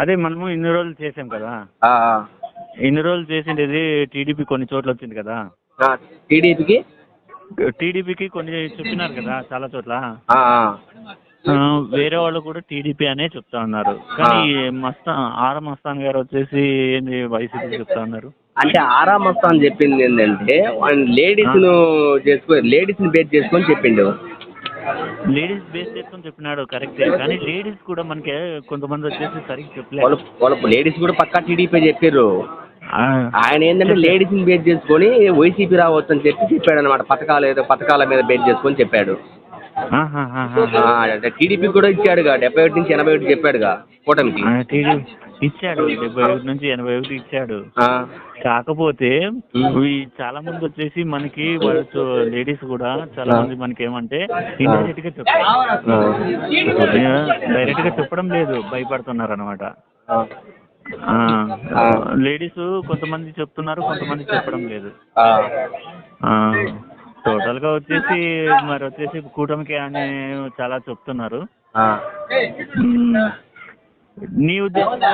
అదే మనము ఇన్ని రోజులు చేసాం కదా. ఇన్ని రోజులు చేసిండేది టీడీపీ కొన్ని చోట్ల వచ్చింది కదా. టీడీపీకి? టీడీపీకి కొన్ని చెప్పినారు కదా చాలా చోట్ల. వేరే వాళ్ళు కూడా టీడీపీ అనే చెప్తా ఉన్నారు. కానీ మస్తా ఆర మస్తాన్ గారు వచ్చేసి ఏంది వైసీపీ చెప్తా ఉన్నారు? అంటే ఆరా మస్తాన్ చెప్పింది ఏంటంటే లేడీస్ను చేసుకో లేడీస్ని బేస్ చేసుకొని చెప్పిండు. లేడీస్ బేస్ చేసుకొని చెప్పినాడు కరెక్టే కానీ లేడీస్ కూడా మనకి కొంతమంది వచ్చేసి సరిగ్గా వాళ్ళు చెప్పలేదు. వాళ్ళ లేడీస్ కూడా పక్కా టీడీపీ చెప్పారు ఆయన ఏంటంటే లేడీస్ని బేస్ చేసుకొని వైసీపీ రావచ్చు అని చెప్పి చెప్పాడు అనమాట పథకాలు ఏదో పథకాల మీద బేస్ చేసుకొని చెప్పాడు. టీడీపీ కూడా ఇచ్చాడుగా. డెబ్బై ఒకటి నుంచి ఎనభై ఒకటి చెప్పాడుగా కూటమికి. ఇచ్చాడు. డెబ్బై ఒకటి నుంచి ఎనభై ఒకటి ఇచ్చాడు. కాకపోతే చాలా మంది వచ్చేసి మనకి వాళ్ళు లేడీస్ కూడా చాలా మంది మనకి ఏమంటే ఇండైరెక్ట్గా చెప్తారు డైరెక్ట్గా చెప్పడం లేదు. భయపడుతున్నారు అనమాట. లేడీస్ కొంతమంది చెప్తున్నారు కొంతమంది చెప్పడం లేదు. ఆ, టోటల్గా వచ్చేసి మరి వచ్చేసి కూటమికి అని చాలా చెప్తున్నారు. నీ ఉద్దేశంలో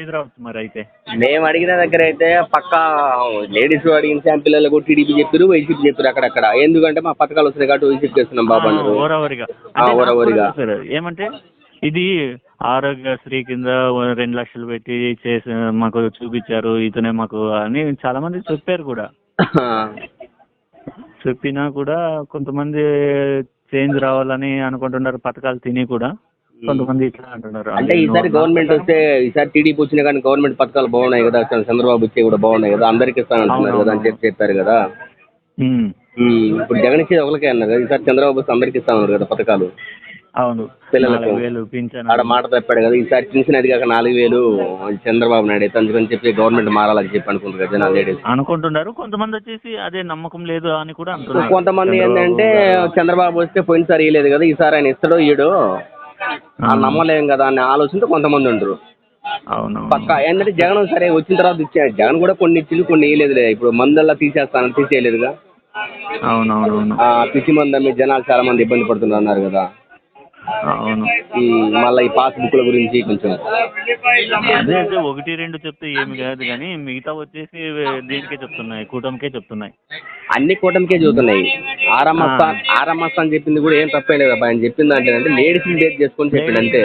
ఎదురవచ్చు మరి అయితే. మేము అడిగిన దగ్గర అయితే పక్కా లేడీస్ అడిగిన శాంపిల్లలో టీడీపీ చెప్పారు వైసీపీ చెప్పారు అక్కడక్కడ. ఎందుకంటే మా పథకాలు వస్తున్నాయి కాబట్టి వైసీపీ చేస్తున్నాం బాబు అన్నారు. ఓరవరిగా. ఓరవరిగా. కూడా. ఏమంటే ఇది ఆరోగ్యశ్రీ కింద రెండు లక్షలు పెట్టి చేసి మాకు చూపించారు ఇతనే మాకు అని చాలా మంది చెప్పారు కూడా. చెప్పినా కూడా కొంతమంది చేంజ్ రావాలని అనుకుంటున్నారు పథకాలు తిని కూడా. కొంతమంది ఇట్లా అంటున్నారు. అంటే ఈసారి గవర్నమెంట్ వస్తే ఈసారి టీడీపీ వచ్చినా కానీ గవర్నమెంట్ పథకాలు బాగున్నాయి కదా చంద్రబాబు ఇచ్చే కూడా బాగున్నాయి కదా అందరికి ఇస్తానంటున్నారు కదా అని చెప్పి చెప్పారు కదా. ఇప్పుడు జగన్ ఇచ్చేది ఒకరికే అన్నారు కదా ఈసారి చంద్రబాబు వస్తే అందరికి ఇస్తామన్నారు కదా పథకాలు. అవును. పిల్లలకు. ఆడ మాట తప్పాడు కదా ఈసారి పింఛన్ అది కాక నాలుగు వేలు చంద్రబాబు నాయుడు అయితే అందుకని చెప్పి గవర్నమెంట్ మారాలని చెప్పి అనుకుంటారు కదా లేడీస్. అనుకుంటున్నారు. కొంతమంది వచ్చేసి అదే నమ్మకం లేదు అని కూడా అంటున్నారు. కొంతమంది ఏంటంటే. చంద్రబాబు. వస్తే పోయినసారి ఇవ్వలేదు కదా ఈసారి ఆయన ఇస్తాడో ఇయ్యడో ఆ నమ్మలేం కదా అనే ఆలోచనతో కొంతమంది ఉండరు. అవును పక్క ఏంటంటే జగన్ సరే వచ్చిన తర్వాత ఇచ్చాడు జగన్ కూడా కొన్ని ఇచ్చింది కొన్ని వేయలేదులే ఇప్పుడు మందల్లా తీసేస్తాను తీసేయలేదుగా. అవునవునవును. ఆ పిచ్చి మంది అమ్మి జనాలు చాలా మంది ఇబ్బంది పడుతున్నారు అన్నారు కదా. అవును. మళ్ళీ ఈ పాస్ బుక్ల గురించి కొంచెం. అదే అదే ఒకటి రెండు చెప్తే ఏమి కాదు కానీ మిగతా వచ్చేసి దీనికే చెప్తున్నాయి కూటమికే చెప్తున్నాయి. అన్ని కూటమికే చూస్తున్నాయి ఆరామస్తా ఆరామస్తా అని చెప్పింది కూడా ఏం తప్పే లేదు అబ్బాయి ఆయన చెప్పింది అంటే లేడీస్ డేట్ చేసుకొని చెప్పింది అంతే.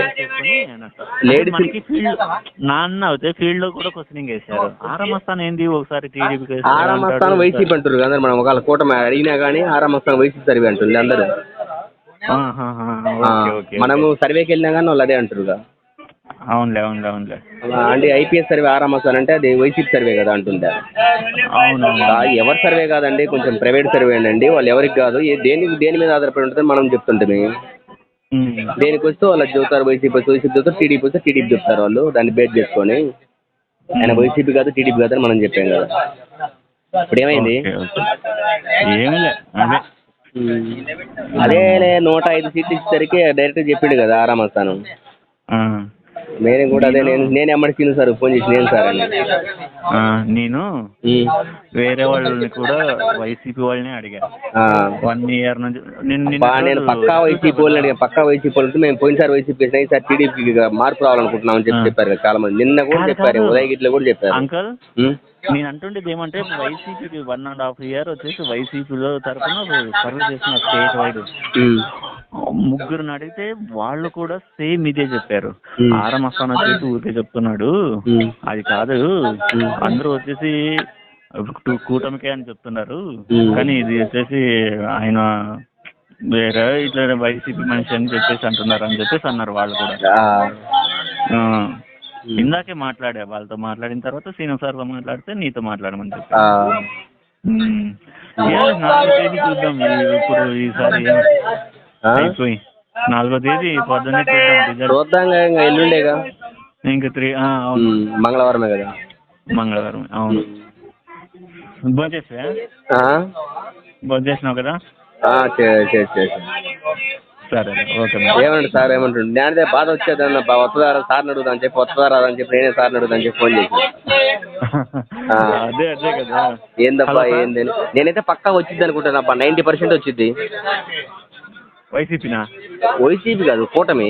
మనకి ఫీల్డ్ నాన్న అయితే ఫీల్డ్లో కూడా క్వశ్చనింగ్ వేశారు. ఆరమస్తాన్ ఏంది ఒకసారి టీడీపీకి ఆరామస్థానం వైసీపీ అంటారు అందరు మనం ఒకవేళ కూటమి అడిగినా కానీ ఆరామస్థానం వైసీపీ సర్వే అంటుంది అందరూ. మనము సర్వేకి వెళ్ళినా కానీ వాళ్ళు అదే అంటారుగా. అవునులే అవునులే అవునులే. అంటే ఐపీఎస్ సర్వే ఆరామస్థానం అంటే అది వైసీపీ సర్వే కదా అంటుందా? ఎవరి సర్వే కాదండి కొంచెం ప్రైవేట్ సర్వే అండి వాళ్ళు ఎవరికి కాదు. ఏ దేని దేని మీద ఆధారపడి ఉంటుందని మనం చెప్తుంటామే. ఉమ్. దేనికి వస్తే వాళ్ళు చెబుతారు వైసీపీ వస్తే వైసీపీ చెప్తారు టీడీపీ వస్తే టీడీపీ చెప్తారు వాళ్ళు దాన్ని బేస్ చేసుకొని. ఆయన వైసీపీ కాదు టీడీపీ కాదు అని మనం చెప్పాం కదా. ఇప్పుడు ఏమైంది? అదే అదే నూట ఐదు సీట్లు ఇచ్చేసరికి డైరెక్ట్ చెప్పిండు కదా ఆరామస్థానం ఆ. నేను కూడా అదే నేను నేను ఎమ్మడి తిను సార్ ఫోన్ చేసి నేను సార్ అని ఆ, నేను ఉమ్. వేరే వాళ్ళని కూడా వైసీపీ వాళ్ళని అడిగా ఆ. వన్ ఇయర్ నుంచి నేను నేను పక్కా వైసీపీ వాళ్ళని అడిగాను పక్కా వైసీపీ వాళ్ళు మేము పోయినసారి వైసీపీ చేసినా ఈసారి టీడీపీకి మార్పు రావాలనుకుంటున్నాం అని చెప్పి. చెప్పారు కదా చాలా మంది నిన్న కూడా చెప్పారు కాదు. ఉదయగిరిలో కూడా చెప్పారు అంకల్ ఉమ్. నేను అంటుండేది ఏమంటే వైసీపీకి వన్ అండ్ హాఫ్ ఇయర్ వచ్చేసి వైసీపీలో తరఫున సర్వే చేసిన స్టేట్ వైడ్ ఉమ్. ముగ్గురిని అడిగితే వాళ్ళు కూడా సేమ్ ఇదే చెప్పారు Hmm. ఆరం అస్తాన్ వచ్చేసి ఊరికే చెప్తున్నాడు Hmm. అది కాదు Hmm. అందరూ వచ్చేసి కూటమికే అని చెప్తున్నారు Hmm. కానీ ఇది వచ్చేసి ఆయన వేరే ఇట్లా వైసీపీ మనిషి అని చెప్పేసి అంటున్నారు అని చెప్పేసి అన్నారు వాళ్ళు కూడా. ఇందాకే మాట్లాడా వాళ్ళతో మాట్లాడిన తర్వాత సీను సార్తో మాట్లాడితే నీతో మాట్లాడమని చెప్పి. ఏ, నాలుగో తేదీ చూద్దాం ఇప్పుడు ఈసారి? అయిపోయి. నాలుగో తేదీ పొద్దున్నే చూద్దాం రిజల్ట్. చూద్దాం ఇంకా ఎల్లుండేగా? ఇంకా త్రీ అవును. ఉమ్, మంగళవారమే కదా? మంగళవారం అవును. భోజేసా? భోజేసినావు కదా? ఆ, చే- చే- చే- చే. సరే ఓకే ఏమంటారు సార్ ఏమంటుండు నేనదే బాధ వచ్చేదన్న వస్తుందారా సార్ని అడుగుదా అని చెప్పి వస్తుందారా అని చెప్పి నేనే సార్ని అడుగుదా అని చెప్పి ఫోన్ చేసి ఆ. అదే అదే కదా. ఏందబ్బా సార్. ఏందని? నేనైతే పక్కా వచ్చింది అనుకుంటానబ్బా నైంటీ పర్సెంట్ వచ్చింది వైసీపీనా? వైసీపీ కాదు కూటమి.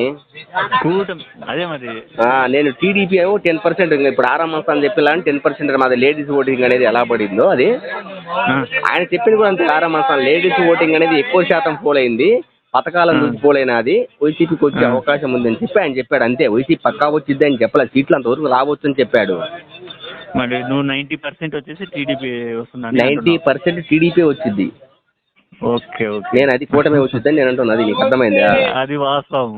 కూటమి. అదే మరి. ఆ, నేను టీడీపీ ఏమో టెన్ పర్సెంట్ ఇప్పుడు ఆరాం అని చెప్పిలా టెన్ పర్సెంట్ మాది లేడీస్ ఓటింగ్ అనేది ఎలా పడిందో అది. ఆయన చెప్పింది కూడా అంతే ఆరాం లేడీస్ ఓటింగ్ అనేది ఎక్కువ శాతం పోల్ అయింది. పథకాలను చూసి పోలైన అది వైసీపీకి వచ్చే. అవకాశం ఉందని చెప్పి ఆయన చెప్పాడు అంతే. వైసీపీ పక్కా వచ్చిద్ది అని చెప్పలేదు సీట్లు అంతవరకు రావచ్చు అని చెప్పాడు. మరి నువ్వు నైంటీ పర్సెంట్ వచ్చేసి టీడీపీ వస్తుందని నైంటీ అంటున్నావు. పర్సెంట్ టీడీపీ వచ్చింది ఓకే ఓకే. నేను అది కూటమి వచ్చిద్దని నేను అంటున్నా. అది నీకు అర్థమైందా? అది వాస్తవం.